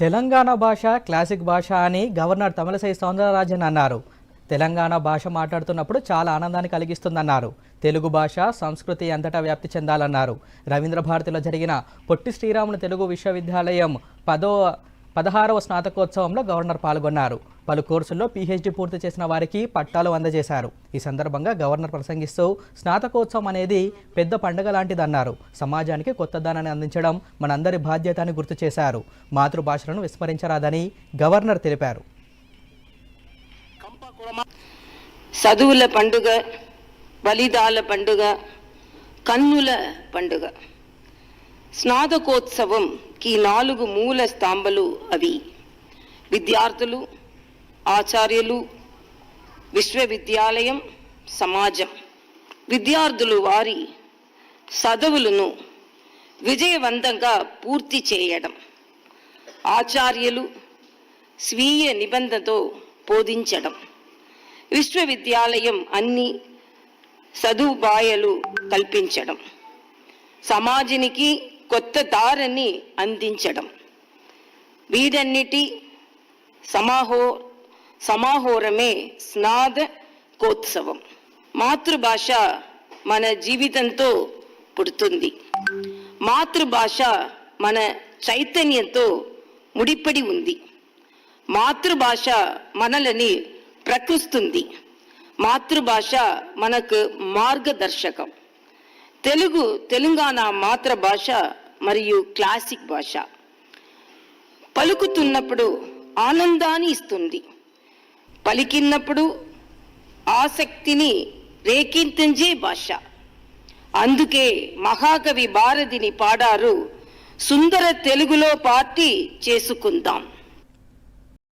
తెలంగాణ భాష క్లాసిక్ భాష అని గవర్నర్ తమిళసై సౌందరరాజన్ అన్నారు. తెలంగాణ భాష మాట్లాడుతున్నప్పుడు చాలా ఆనందాన్ని కలిగిస్తుందన్నారు. తెలుగు భాష సంస్కృతి అంతటా వ్యాప్తి చెందాలన్నారు. రవీంద్ర భారతిలో జరిగిన పొట్టి శ్రీరాములు తెలుగు విశ్వవిద్యాలయం పదో పదహారవ స్నాతకోత్సవంలో గవర్నర్ పాల్గొన్నారు. పలు కోర్సుల్లో పీహెచ్డీ పూర్తి చేసిన వారికి పట్టాలు అందజేశారు. ఈ సందర్భంగా గవర్నర్ ప్రసంగిస్తూ స్నాతకోత్సవం అనేది పెద్ద పండుగ లాంటిదన్నారు. సమాజానికి కొత్త దానాన్ని అందించడం మనందరి బాధ్యత అని గుర్తు చేశారు. మాతృభాషలను విస్మరించరాదని గవర్నర్ తెలిపారు. చదువుల పండుగ బలిదాల పండుగ కన్నుల పండుగ. స్నాతకోత్సవంకి నాలుగు మూల స్తంభాలు అవి. విద్యార్థులు ఆచార్యులు విశ్వవిద్యాలయం సమాజం. విద్యార్థులు వారి చదువులను విజయవంతంగా పూర్తి చేయడం. ఆచార్యులు స్వీయ నిబంధనతో బోధించడం. విశ్వవిద్యాలయం అన్ని సదుపాయాలు కల్పించడం. సమాజానికి కొత్త దారిని అందించడం. వీటన్నిటి సమాహో సమాహోరమే స్నాతకోత్సవం మాతృభాష మన జీవితంతో పుడుతుంది. మాతృభాష మన చైతన్యంతో ముడిపడి ఉంది. మాతృభాష మనలని ప్రకృస్తుంది. మాతృభాష మనకు మార్గదర్శకం. తెలుగు తెలంగాణ మాతృభాష మరియు క్లాసిక్ భాష. పలుకుతున్నప్పుడు ఆనందాన్ని ఇస్తుంది. పలికినప్పుడు ఆసక్తిని రేకింతించే భాష. అందుకే మహాకవి భారతిని పాడారు సుందర తెలుగులో పార్టీ చేసుకుందాం.